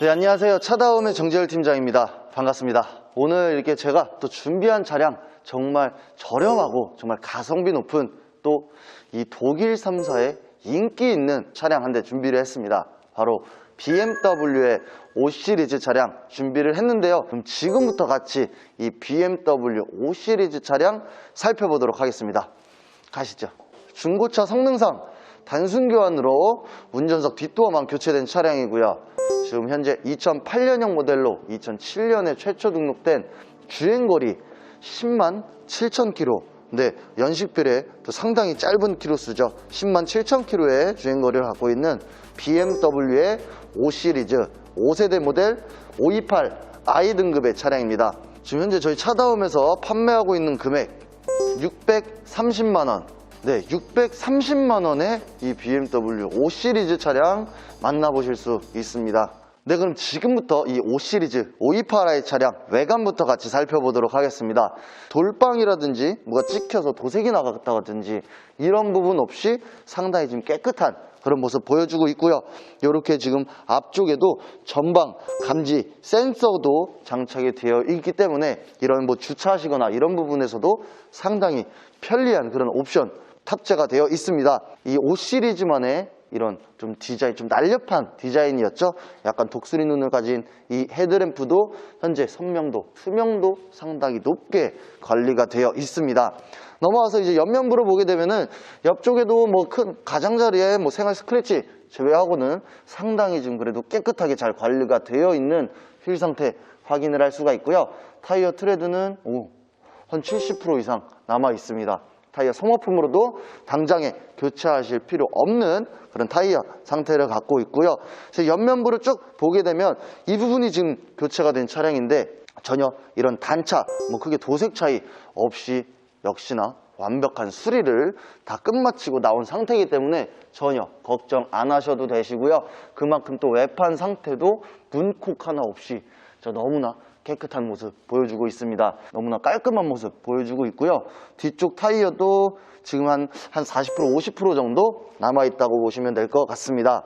네, 안녕하세요. 차다움의 정재열 팀장입니다. 반갑습니다. 오늘 이렇게 제가 또 준비한 차량 정말 저렴하고 정말 가성비 높은 또 이 독일 3사의 인기 있는 차량 한 대 준비를 했습니다. 바로 BMW의 5 시리즈 차량 준비를 했는데요. 그럼 지금부터 같이 이 BMW 5 시리즈 차량 살펴보도록 하겠습니다. 가시죠. 중고차 성능상 단순 교환으로 운전석 뒷도어만 교체된 차량이고요. 지금 현재 2008년형 모델로 2007년에 최초 등록된 주행거리 10만 7천 킬로. 네, 연식별에 또 상당히 짧은 키로수죠. 10만 7천 킬로의 주행거리를 갖고 있는 BMW의 5 시리즈 5세대 모델 528i 등급의 차량입니다. 지금 현재 저희 차다움에서 판매하고 있는 금액 630만 원. 네, 630만 원의 이 BMW 5 시리즈 차량 만나보실 수 있습니다. 네, 그럼 지금부터 이 5 시리즈 528i 차량 외관부터 같이 살펴보도록 하겠습니다. 돌방이라든지 뭐가 찍혀서 도색이 나갔다든지 이런 부분 없이 상당히 좀 깨끗한 그런 모습 보여주고 있고요. 이렇게 지금 앞쪽에도 전방 감지 센서도 장착이 되어 있기 때문에 이런 뭐 주차하시거나 이런 부분에서도 상당히 편리한 그런 옵션 탑재가 되어 있습니다. 이 5 시리즈만의 이런 좀 디자인, 좀 날렵한 디자인이었죠. 약간 독수리 눈을 가진 이 헤드램프도 현재 선명도, 투명도 상당히 높게 관리가 되어 있습니다. 넘어와서 이제 옆면부를 보게 되면은 옆쪽에도 뭐 큰 가장자리에 뭐 생활 스크래치 제외하고는 상당히 지금 그래도 깨끗하게 잘 관리가 되어 있는 휠 상태 확인을 할 수가 있고요. 타이어 트레드는 오, 한 70% 이상 남아 있습니다. 타이어 소모품으로도 당장에 교체하실 필요 없는 그런 타이어 상태를 갖고 있고요. 그래서 옆면부를 쭉 보게 되면 이 부분이 지금 교체가 된 차량인데 전혀 이런 단차, 뭐 크게 도색 차이 없이 역시나 완벽한 수리를 다 끝마치고 나온 상태이기 때문에 전혀 걱정 안 하셔도 되시고요. 그만큼 또 외판 상태도 문콕 하나 없이 저 너무나 깨끗한 모습 보여주고 있습니다. 너무나 깔끔한 모습 보여주고 있고요. 뒤쪽 타이어도 지금 한, 한 40%, 50% 정도 남아있다고 보시면 될 것 같습니다.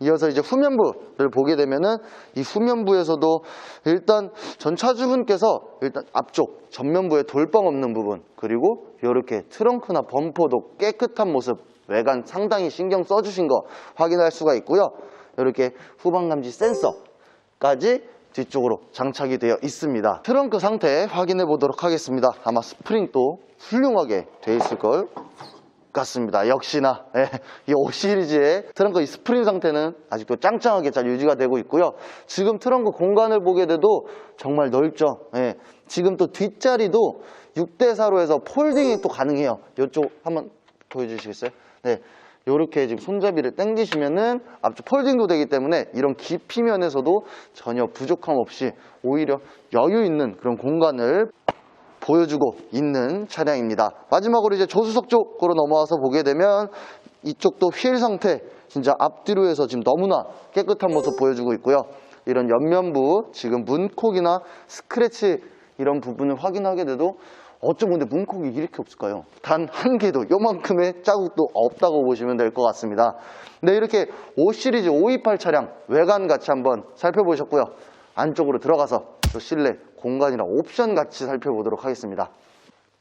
이어서 이제 후면부를 보게 되면은 이 후면부에서도 일단 전 차주분께서 일단 앞쪽 전면부에 돌방 없는 부분 그리고 이렇게 트렁크나 범퍼도 깨끗한 모습 외관 상당히 신경 써주신 거 확인할 수가 있고요. 이렇게 후방 감지 센서까지 뒤쪽으로 장착이 되어 있습니다. 트렁크 상태 확인해 보도록 하겠습니다. 아마 스프링도 훌륭하게 되어 있을 걸 같습니다. 역시나 예, 이 5 시리즈의 트렁크 이 스프링 상태는 아직도 짱짱하게 잘 유지가 되고 있고요. 지금 트렁크 공간을 보게 돼도 정말 넓죠. 예, 지금 또 뒷자리도 6대4로 해서 폴딩이 또 가능해요. 이쪽 한번 보여주시겠어요? 네. 이렇게 지금 손잡이를 당기시면은 앞쪽 폴딩도 되기 때문에 이런 깊이 면에서도 전혀 부족함 없이 오히려 여유 있는 그런 공간을 보여주고 있는 차량입니다. 마지막으로 이제 조수석 쪽으로 넘어와서 보게 되면 이쪽도 휠 상태 진짜 앞뒤로 해서 지금 너무나 깨끗한 모습 보여주고 있고요. 이런 옆면부 지금 문콕이나 스크래치 이런 부분을 확인하게 돼도 어쩜 근데 문콕이 이렇게 없을까요? 단 한 개도 요만큼의 자국도 없다고 보시면 될 것 같습니다. 네 이렇게 5 시리즈 528 차량 외관 같이 한번 살펴보셨고요. 안쪽으로 들어가서 또 실내 공간이랑 옵션 같이 살펴보도록 하겠습니다.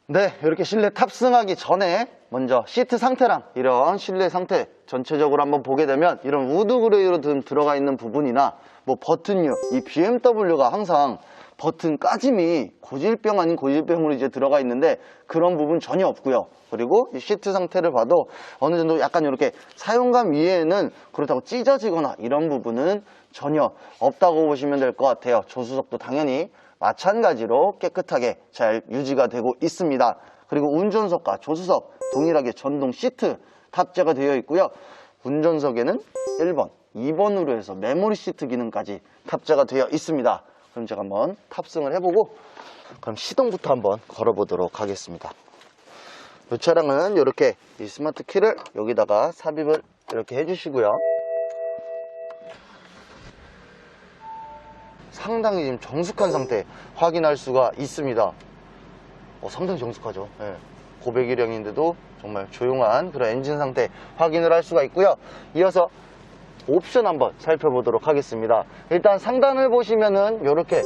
네, 이렇게 실내 탑승하기 전에 먼저 시트 상태랑 이런 실내 상태 전체적으로 한번 보게 되면 이런 우드 그레이로 좀 들어가 있는 부분이나 뭐 버튼류, 이 BMW가 항상 버튼 까짐이 고질병 아닌 고질병으로 이제 들어가 있는데 그런 부분 전혀 없고요. 그리고 이 시트 상태를 봐도 어느 정도 약간 이렇게 사용감 위에는 그렇다고 찢어지거나 이런 부분은 전혀 없다고 보시면 될 것 같아요. 조수석도 당연히 마찬가지로 깨끗하게 잘 유지가 되고 있습니다. 그리고 운전석과 조수석 동일하게 전동 시트 탑재가 되어 있고요. 운전석에는 1번, 2번으로 해서 메모리 시트 기능까지 탑재가 되어 있습니다. 그럼 제가 한번 탑승을 해보고 그럼 시동부터 한번 걸어보도록 하겠습니다. 이 차량은 이렇게 이 스마트 키를 여기다가 삽입을 이렇게 해주시고요. 상당히 지금 정숙한 상태 확인할 수가 있습니다. 어, 상당히 정숙하죠. 예. 고배기량인데도 정말 조용한 그런 엔진 상태 확인을 할 수가 있고요. 이어서 옵션 한번 살펴보도록 하겠습니다. 일단 상단을 보시면은 이렇게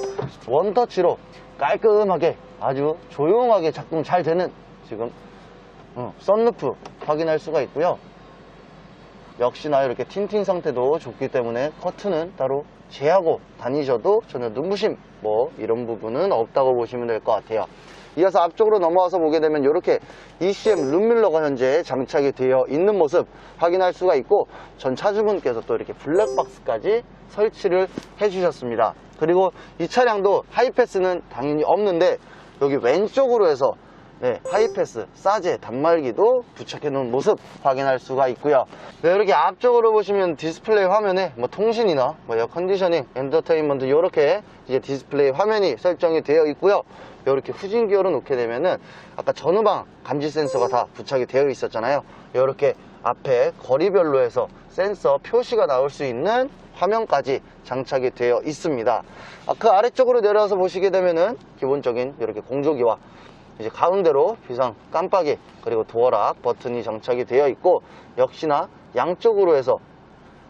원터치로 깔끔하게 아주 조용하게 작동 잘 되는 지금 어, 썬루프 확인할 수가 있고요. 역시나 이렇게 틴팅 상태도 좋기 때문에 커튼은 따로 제하고 다니셔도 전혀 눈부심 뭐 이런 부분은 없다고 보시면 될 것 같아요. 이어서 앞쪽으로 넘어와서 보게 되면 이렇게 ECM 룸밀러가 현재 장착이 되어 있는 모습 확인할 수가 있고 전 차주분께서 또 이렇게 블랙박스까지 설치를 해주셨습니다. 그리고 이 차량도 하이패스는 당연히 없는데 여기 왼쪽으로 해서 네, 하이패스, 사제, 단말기도 부착해 놓은 모습 확인할 수가 있고요. 네, 이렇게 앞쪽으로 보시면 디스플레이 화면에 뭐 통신이나 뭐 에어컨디셔닝, 엔터테인먼트 이렇게 이제 디스플레이 화면이 설정이 되어 있고요. 이렇게 후진 기어로 놓게 되면은 아까 전후방 감지 센서가 다 부착이 되어 있었잖아요. 이렇게 앞에 거리별로 해서 센서 표시가 나올 수 있는 화면까지 장착이 되어 있습니다. 아, 그 아래쪽으로 내려와서 보시게 되면은 기본적인 이렇게 공조기와 이제 가운데로 비상 깜빡이 그리고 도어락 버튼이 장착이 되어 있고 역시나 양쪽으로 해서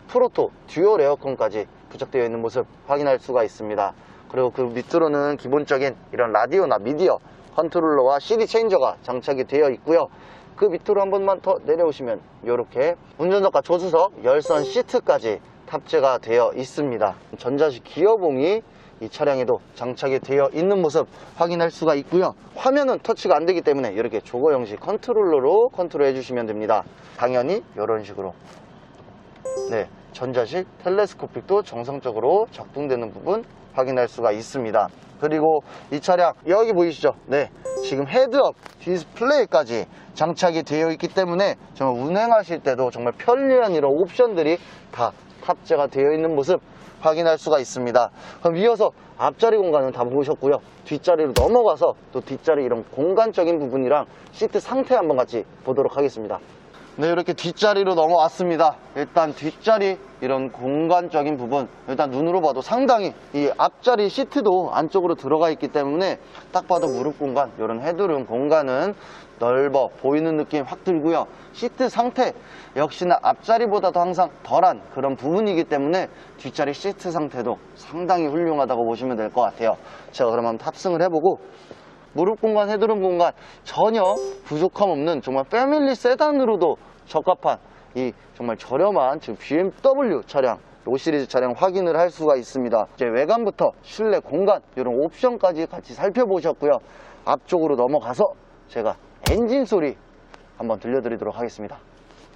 프로토 듀얼 에어컨까지 부착되어 있는 모습 확인할 수가 있습니다. 그리고 그 밑으로는 기본적인 이런 라디오나 미디어 컨트롤러와 CD 체인저가 장착이 되어 있고요. 그 밑으로 한 번만 더 내려오시면 이렇게 운전석과 조수석 열선 시트까지 탑재가 되어 있습니다. 전자식 기어봉이 이 차량에도 장착이 되어 있는 모습 확인할 수가 있고요. 화면은 터치가 안 되기 때문에 이렇게 조거 형식 컨트롤러로 컨트롤 해주시면 됩니다. 당연히 이런 식으로 네, 전자식 텔레스코픽도 정상적으로 작동되는 부분 확인할 수가 있습니다. 그리고 이 차량 여기 보이시죠? 네, 지금 헤드업 디스플레이까지 장착이 되어 있기 때문에 정말 운행하실 때도 정말 편리한 이런 옵션들이 다 탑재가 되어 있는 모습 확인할 수가 있습니다. 그럼 이어서 앞자리 공간은 다 보셨고요. 뒷자리로 넘어가서 또 뒷자리 이런 공간적인 부분이랑 시트 상태 한번 같이 보도록 하겠습니다. 네, 이렇게 뒷자리로 넘어왔습니다. 일단 뒷자리 이런 공간적인 부분 일단 눈으로 봐도 상당히 이 앞자리 시트도 안쪽으로 들어가 있기 때문에 딱 봐도 무릎 공간 이런 헤드룸 공간은 넓어 보이는 느낌 확 들고요. 시트 상태 역시나 앞자리보다도 항상 덜한 그런 부분이기 때문에 뒷자리 시트 상태도 상당히 훌륭하다고 보시면 될 것 같아요. 제가 한번 탑승을 해보고 무릎 공간, 헤드룸 공간 전혀 부족함 없는 정말 패밀리 세단으로도 적합한 이 정말 저렴한 지금 BMW 차량 로 시리즈 차량 확인을 할 수가 있습니다. 이제 외관부터 실내 공간 이런 옵션까지 같이 살펴보셨고요. 앞쪽으로 넘어가서 제가 엔진 소리 한번 들려드리도록 하겠습니다.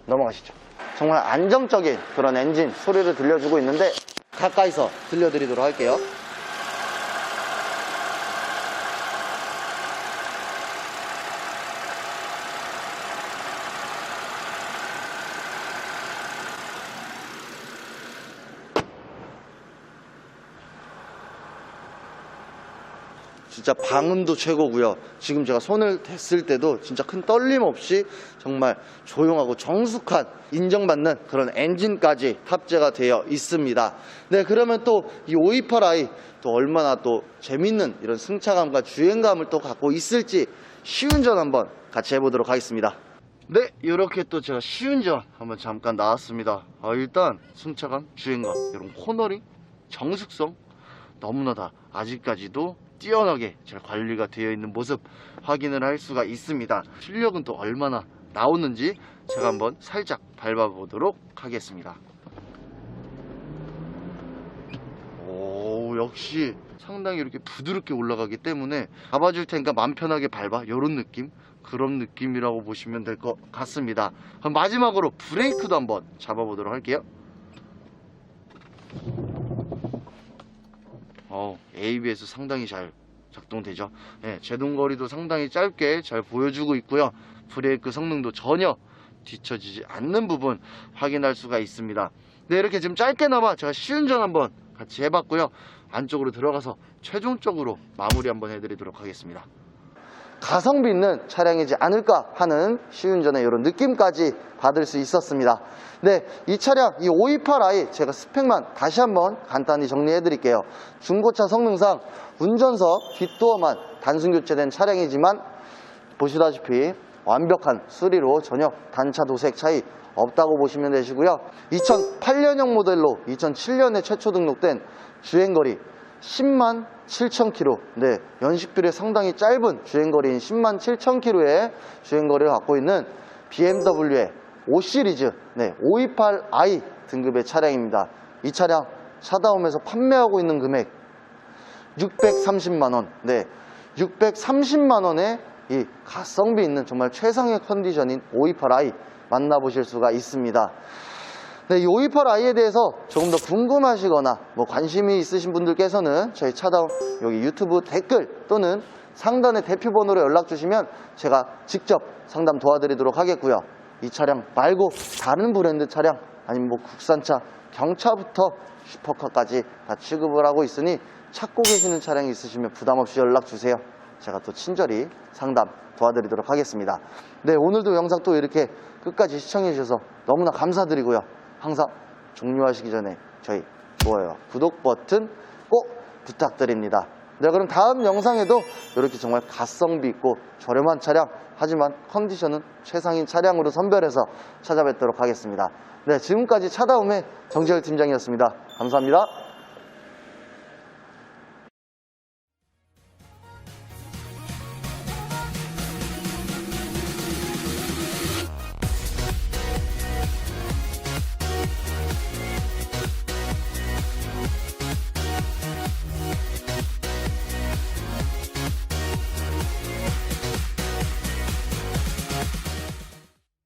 넘어가시죠. 정말 안정적인 그런 엔진 소리를 들려주고 있는데 가까이서 들려드리도록 할게요. 진짜 방음도 최고고요. 지금 제가 손을 댔을 때도 진짜 큰 떨림 없이 정말 조용하고 정숙한 인정받는 그런 엔진까지 탑재가 되어 있습니다. 네, 그러면 또 이 528i 또 얼마나 또 재밌는 이런 승차감과 주행감을 또 갖고 있을지 시운전 한번 같이 해보도록 하겠습니다. 네, 이렇게 또 제가 시운전 한번 잠깐 나왔습니다. 아, 일단 승차감, 주행감, 이런 코너링, 정숙성 너무나 다 아직까지도 뛰어나게 잘 관리가 되어 있는 모습 확인을 할 수가 있습니다. 출력은 또 얼마나 나오는지 제가 한번 살짝 밟아 보도록 하겠습니다. 오, 역시 상당히 이렇게 부드럽게 올라가기 때문에 잡아줄 테니까 맘 편하게 밟아. 이런 느낌? 그런 느낌이라고 보시면 될 것 같습니다. 그럼 마지막으로 브레이크도 한번 잡아보도록 할게요. 어, ABS 상당히 잘 작동되죠. 예, 제동거리도 상당히 짧게 잘 보여주고 있고요. 브레이크 성능도 전혀 뒤처지지 않는 부분 확인할 수가 있습니다. 네, 이렇게 지금 짧게나마 제가 시운전 한번 같이 해봤고요. 안쪽으로 들어가서 최종적으로 마무리 한번 해드리도록 하겠습니다. 가성비 있는 차량이지 않을까 하는 시운전의 이런 느낌까지 받을 수 있었습니다. 네, 이 차량, 이 528i 제가 스펙만 다시 한번 간단히 정리해 드릴게요. 중고차 성능상 운전석 뒷도어만 단순 교체된 차량이지만 보시다시피 완벽한 수리로 전혀 단차 도색 차이 없다고 보시면 되시고요. 2008년형 모델로 2007년에 최초 등록된 주행거리 10만 7천 킬로. 네, 연식들의 상당히 짧은 주행거리인 10만 7천 킬로의 주행거리를 갖고 있는 BMW의 5 시리즈, 네, 528i 등급의 차량입니다. 이 차량 차다움에서 판매하고 있는 금액 630만 원. 네. 630만 원의 이 가성비 있는 정말 최상의 컨디션인 528i 만나보실 수가 있습니다. 네, 이 528i에 대해서 조금 더 궁금하시거나 뭐 관심이 있으신 분들께서는 저희 차다움 여기 유튜브 댓글 또는 상단의 대표 번호로 연락 주시면 제가 직접 상담 도와드리도록 하겠고요. 이 차량 말고 다른 브랜드 차량 아니면 뭐 국산차, 경차부터 슈퍼카까지 다 취급을 하고 있으니 찾고 계시는 차량이 있으시면 부담 없이 연락 주세요. 제가 또 친절히 상담 도와드리도록 하겠습니다. 네, 오늘도 영상 또 이렇게 끝까지 시청해 주셔서 너무나 감사드리고요. 항상 종료하시기 전에 저희 좋아요, 구독 버튼 꼭 부탁드립니다. 네, 그럼 다음 영상에도 이렇게 정말 가성비 있고 저렴한 차량, 하지만 컨디션은 최상인 차량으로 선별해서 찾아뵙도록 하겠습니다. 네, 지금까지 차다움의 정재열 팀장이었습니다. 감사합니다.